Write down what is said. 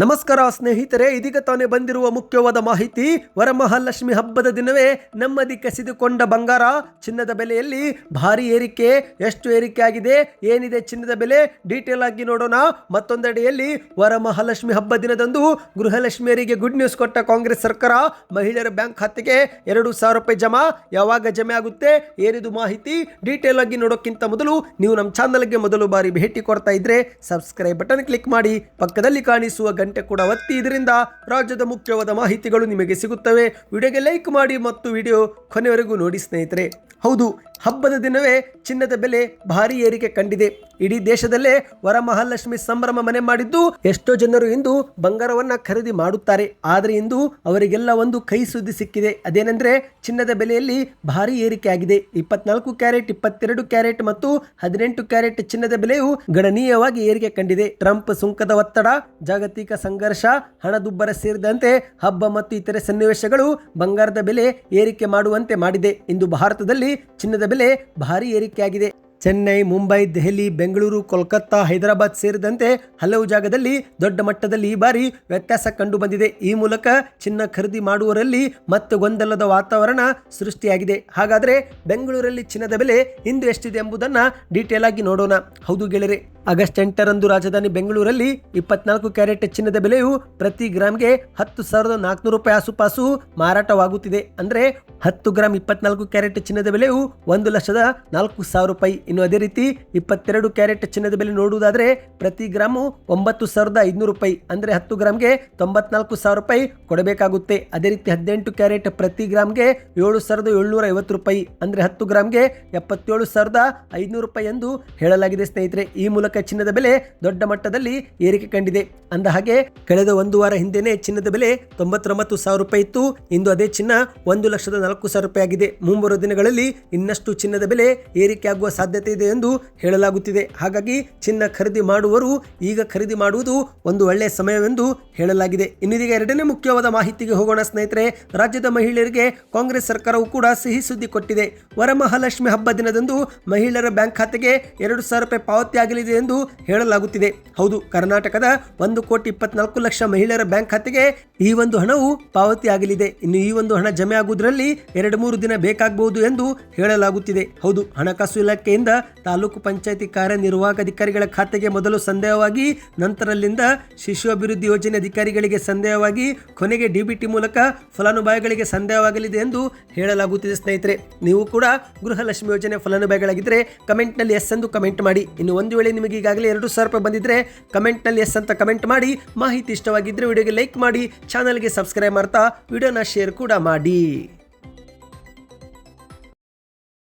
ನಮಸ್ಕಾರ ಸ್ನೇಹಿತರೆ, ಇದೀಗ ತಾನೇ ಬಂದಿರುವ ಮುಖ್ಯವಾದ ಮಾಹಿತಿ. ವರಮಹಾಲಕ್ಷ್ಮಿ ಹಬ್ಬದ ದಿನವೇ ನೆಮ್ಮದಿ ಕಸಿದುಕೊಂಡ ಬಂಗಾರ. ಚಿನ್ನದ ಬೆಲೆಯಲ್ಲಿ ಭಾರಿ ಏರಿಕೆ, ಎಷ್ಟು ಏರಿಕೆ ಆಗಿದೆ, ಏನಿದೆ ಚಿನ್ನದ ಬೆಲೆ, ಡೀಟೇಲ್ ಆಗಿ ನೋಡೋಣ. ಮತ್ತೊಂದೆಡೆಯಲ್ಲಿ ವರಮಹಾಲಕ್ಷ್ಮಿ ಹಬ್ಬ ದಿನದಂದು ಗೃಹಲಕ್ಷ್ಮಿಯರಿಗೆ ಗುಡ್ ನ್ಯೂಸ್ ಕೊಟ್ಟ ಕಾಂಗ್ರೆಸ್ ಸರ್ಕಾರ. ಮಹಿಳೆಯರ ಬ್ಯಾಂಕ್ ಖಾತೆಗೆ ಎರಡು ಸಾವಿರ ರೂಪಾಯಿ ಜಮಾ. ಯಾವಾಗ ಜಮೆ ಆಗುತ್ತೆ ಏನಿದು ಮಾಹಿತಿ, ಡೀಟೇಲ್ ಆಗಿ ನೋಡೋಕ್ಕಿಂತ ಮೊದಲು ನೀವು ನಮ್ಮ ಚಾನಲ್ಗೆ ಮೊದಲು ಬಾರಿ ಭೇಟಿ ಕೊಡ್ತಾ ಇದ್ರೆ ಸಬ್ಸ್ಕ್ರೈಬ್ ಬಟನ್ ಕ್ಲಿಕ್ ಮಾಡಿ. ಪಕ್ಕದಲ್ಲಿ ಕಾಣಿಸುವ ಕೂಡ ಒತ್ತಿ ಇದರಿಂದ ರಾಜ್ಯದ ಮುಖ್ಯವಾದ ಮಾಹಿತಿಗಳು ನಿಮಗೆ ಸಿಗುತ್ತವೆ. ವಿಡಿಯೋಗೆ ಲೈಕ್ ಮಾಡಿ ಮತ್ತು ವಿಡಿಯೋ ಕೊನೆವರೆಗೂ ನೋಡಿ ಸ್ನೇಹಿತರೆ. ಹೌದು ಹಬ್ಬದ ದಿನವೇ ಚಿನ್ನದ ಬೆಲೆ ಭಾರಿ ಏರಿಕೆ ಕಂಡಿದೆ. ಇಡೀ ದೇಶದಲ್ಲೇ ವರಮಹಾಲಕ್ಷ್ಮಿ ಸಂಭ್ರಮ ಮನೆ ಮಾಡಿದ್ದು ಎಷ್ಟೋ ಜನರು ಇಂದು ಬಂಗಾರವನ್ನ ಖರೀದಿ ಮಾಡುತ್ತಾರೆ. ಆದರೆ ಇಂದು ಅವರಿಗೆಲ್ಲ ಒಂದು ಕೈ ಸುದ್ದಿ ಸಿಕ್ಕಿದೆ. ಅದೇನೆಂದ್ರೆ ಚಿನ್ನದ ಬೆಲೆಯಲ್ಲಿ ಭಾರಿ ಏರಿಕೆ ಆಗಿದೆ. ಇಪ್ಪತ್ನಾಲ್ಕು ಕ್ಯಾರೆಟ್, ಇಪ್ಪತ್ತೆರಡು ಕ್ಯಾರೆಟ್ ಮತ್ತು ಹದಿನೆಂಟು ಕ್ಯಾರೆಟ್ ಚಿನ್ನದ ಬೆಲೆಯು ಗಣನೀಯವಾಗಿ ಏರಿಕೆ ಕಂಡಿದೆ. ಟ್ರಂಪ್ ಸುಂಕದ ಒತ್ತಡ, ಜಾಗತಿಕ ಸಂಘರ್ಷ, ಹಣದುಬ್ಬರ ಸೇರಿದಂತೆ ಹಬ್ಬ ಮತ್ತು ಇತರೆ ಸನ್ನಿವೇಶಗಳು ಬಂಗಾರದ ಬೆಲೆ ಏರಿಕೆ ಮಾಡುವಂತೆ ಮಾಡಿದೆ. ಇಂದು ಭಾರತದಲ್ಲಿ ಚಿನ್ನದ ಬೆಲೆ ಭಾರಿ ಏರಿಕೆಯಾಗಿದೆ. ಚೆನ್ನೈ, ಮುಂಬೈ, ದೆಹಲಿ, ಬೆಂಗಳೂರು, ಕೋಲ್ಕತ್ತಾ, ಹೈದರಾಬಾದ್ ಸೇರಿದಂತೆ ಹಲವು ಜಾಗದಲ್ಲಿ ದೊಡ್ಡ ಮಟ್ಟದಲ್ಲಿ ಈ ಬಾರಿ ವ್ಯತ್ಯಾಸ ಕಂಡು ಬಂದಿದೆ ಈ ಮೂಲಕ ಚಿನ್ನ ಖರೀದಿ ಮಾಡುವವರಲ್ಲಿ ಮತ್ತೆ ಗೊಂದಲದ ವಾತಾವರಣ ಸೃಷ್ಟಿಯಾಗಿದೆ. ಹಾಗಾದರೆ ಬೆಂಗಳೂರಲ್ಲಿ ಚಿನ್ನದ ಬೆಲೆ ಇಂದು ಎಷ್ಟಿದೆ ಎಂಬುದನ್ನು ಡೀಟೇಲ್ ಆಗಿ ನೋಡೋಣ. ಹೌದು ಗೆಳೆಯರೆ. ಆಗಸ್ಟ್ ಎಂಟರಂದು ರಾಜಧಾನಿ ಬೆಂಗಳೂರಲ್ಲಿ ಇಪ್ಪತ್ನಾಲ್ಕು ಕ್ಯಾರೆಟ್ ಚಿನ್ನದ ಬೆಲೆಯು ಪ್ರತಿ ಗ್ರಾಮ್ಗೆ ಹತ್ತು ಸಾವಿರದ ನಾಲ್ಕುನೂರು ರೂಪಾಯಿ ಆಸುಪಾಸು ಮಾರಾಟವಾಗುತ್ತಿದೆ. ಅಂದರೆ ಹತ್ತು ಗ್ರಾಮ್ ಇಪ್ಪತ್ನಾಲ್ಕು ಕ್ಯಾರೆಟ್ ಚಿನ್ನದ ಬೆಲೆಯು ಒಂದು ಲಕ್ಷದ ನಾಲ್ಕು ಸಾವಿರ ರೂಪಾಯಿ. ಇನ್ನು ಅದೇ ರೀತಿ ಇಪ್ಪತ್ತೆರಡು ಕ್ಯಾರೆಟ್ ಚಿನ್ನದ ಬೆಲೆ ನೋಡುವುದಾದರೆ ಪ್ರತಿ ಗ್ರಾಮು ಒಂಬತ್ತು ಸಾವಿರದ ಐದುನೂರು ರೂಪಾಯಿ. ಅಂದರೆ ಹತ್ತು ಗ್ರಾಮ್ಗೆ ತೊಂಬತ್ನಾಲ್ಕು ಸಾವಿರ ರೂಪಾಯಿ ಕೊಡಬೇಕಾಗುತ್ತೆ. ಅದೇ ರೀತಿ ಹದಿನೆಂಟು ಕ್ಯಾರೆಟ್ ಪ್ರತಿ ಗ್ರಾಮ್ಗೆ ಏಳು ಸಾವಿರದ ಏಳ್ನೂರ ಐವತ್ತು ರೂಪಾಯಿ. ಅಂದರೆ ಹತ್ತು ಗ್ರಾಮ್ಗೆ ಎಪ್ಪತ್ತೇಳು ಸಾವಿರದ ಐದುನೂರು ರೂಪಾಯಿ ಎಂದು ಹೇಳಲಾಗಿದೆ ಸ್ನೇಹಿತರೆ. ಈ ಮೂಲಕ ಚಿನ್ನದ ಬೆಲೆ ದೊಡ್ಡ ಮಟ್ಟದಲ್ಲಿ ಏರಿಕೆ ಕಂಡಿದೆ. ಅಂದ ಹಾಗೆ ಕಳೆದ ಒಂದು ವಾರ ಹಿಂದೆನೆ ಚಿನ್ನದ ಬೆಲೆ ತೊಂಬತ್ತೊಂಬತ್ತು ಸಾವಿರ ರೂಪಾಯಿ ಇತ್ತು. ಇಂದು ಅದೇ ಚಿನ್ನ ಒಂದು ಲಕ್ಷದ ನಾಲ್ಕು ಸಾವಿರ ರೂಪಾಯಿ ಆಗಿದೆ. ಮುಂಬರುವ ದಿನಗಳಲ್ಲಿ ಇನ್ನಷ್ಟು ಚಿನ್ನದ ಬೆಲೆ ಏರಿಕೆಯಾಗುವ ಸಾಧ್ಯತೆ ಇದೆ ಎಂದು ಹೇಳಲಾಗುತ್ತಿದೆ. ಹಾಗಾಗಿ ಚಿನ್ನ ಖರೀದಿ ಮಾಡುವವರು ಈಗ ಖರೀದಿ ಮಾಡುವುದು ಒಂದು ಒಳ್ಳೆಯ ಸಮಯವೆಂದು ಹೇಳಲಾಗಿದೆ. ಇನ್ನಿದೀಗ ಎರಡನೇ ಮುಖ್ಯವಾದ ಮಾಹಿತಿಗೆ ಹೋಗೋಣ ಸ್ನೇಹಿತರೆ. ರಾಜ್ಯದ ಮಹಿಳೆಯರಿಗೆ ಕಾಂಗ್ರೆಸ್ ಸರ್ಕಾರವು ಕೂಡ ಸಿಹಿ ಸುದ್ದಿ ಕೊಟ್ಟಿದೆ. ವರಮಹಾಲಕ್ಷ್ಮಿ ಹಬ್ಬ ದಿನದಂದು ಮಹಿಳೆಯರ ಬ್ಯಾಂಕ್ ಖಾತೆಗೆ ಎರಡು ಸಾವಿರ ರೂಪಾಯಿ ಪಾವತಿ ಆಗಲಿದೆ ಎಂದು ಹೇಳಲಾಗುತ್ತಿದೆ. ಹೌದು, ಕರ್ನಾಟಕದ ಒಂದು ಕೋಟಿ ಇಪ್ಪತ್ನಾಲ್ಕು ಲಕ್ಷ ಮಹಿಳೆಯರ ಬ್ಯಾಂಕ್ ಖಾತೆಗೆ ಈ ಒಂದು ಹಣವು ಪಾವತಿ ಆಗಲಿದೆ. ಇನ್ನು ಈ ಒಂದು ಹಣ ಜಮೆ ಆಗುವುದರಲ್ಲಿ ಎರಡು ಮೂರು ದಿನ ಬೇಕಾಗಬಹುದು ಎಂದು ಹೇಳಲಾಗುತ್ತಿದೆ. ಹೌದು, ಹಣಕಾಸು ಇಲಾಖೆಯಿಂದ ತಾಲೂಕು ಪಂಚಾಯಿತಿ ಕಾರ್ಯನಿರ್ವಾಹಕ ಅಧಿಕಾರಿಗಳ ಖಾತೆಗೆ ಮೊದಲು ಸಂದೇಹವಾಗಿ, ನಂತರಲ್ಲಿಂದ ಶಿಶು ಅಭಿವೃದ್ಧಿ ಯೋಜನೆ ಅಧಿಕಾರಿಗಳಿಗೆ ಸಂದೇಹವಾಗಿ, ಕೊನೆಗೆ ಡಿಬಿಟಿ ಮೂಲಕ ಫಲಾನುಭವಿಗಳಿಗೆ ಸಂದೇಹವಾಗಲಿದೆ ಎಂದು ಹೇಳಲಾಗುತ್ತಿದೆ ಸ್ನೇಹಿತರೆ. ನೀವು ಕೂಡ ಗೃಹಲಕ್ಷ್ಮಿ ಯೋಜನೆ ಫಲಾನುಭವಿಗಳಾಗಿದ್ದರೆ ಕಮೆಂಟ್ನಲ್ಲಿ ಎಸ್ ಎಂದು ಕಮೆಂಟ್ ಮಾಡಿ. ಇನ್ನು ಒಂದು ವೇಳೆ ನಿಮಗೆ ಈಗಾಗಲೇ ಎರಡು ಸಾವಿರ ರೂಪಾಯಿ ಬಂದಿದ್ರೆ ಕಮೆಂಟ್ನಲ್ಲಿ ಎಸ್ ಅಂತ ಕಮೆಂಟ್ ಮಾಡಿ. ಮಾಹಿತಿ ಇಷ್ಟವಾಗಿದ್ದರೆ ವಿಡಿಯೋಗೆ ಲೈಕ್ ಮಾಡಿ. ಚಾನಲ್ಗೆ ಸಬ್ಸ್ಕ್ರೈಬ್ ಮಾಡ್ತಾ ವಿಡಿಯೋನ ಶೇರ್ ಕೂಡ ಮಾಡಿ.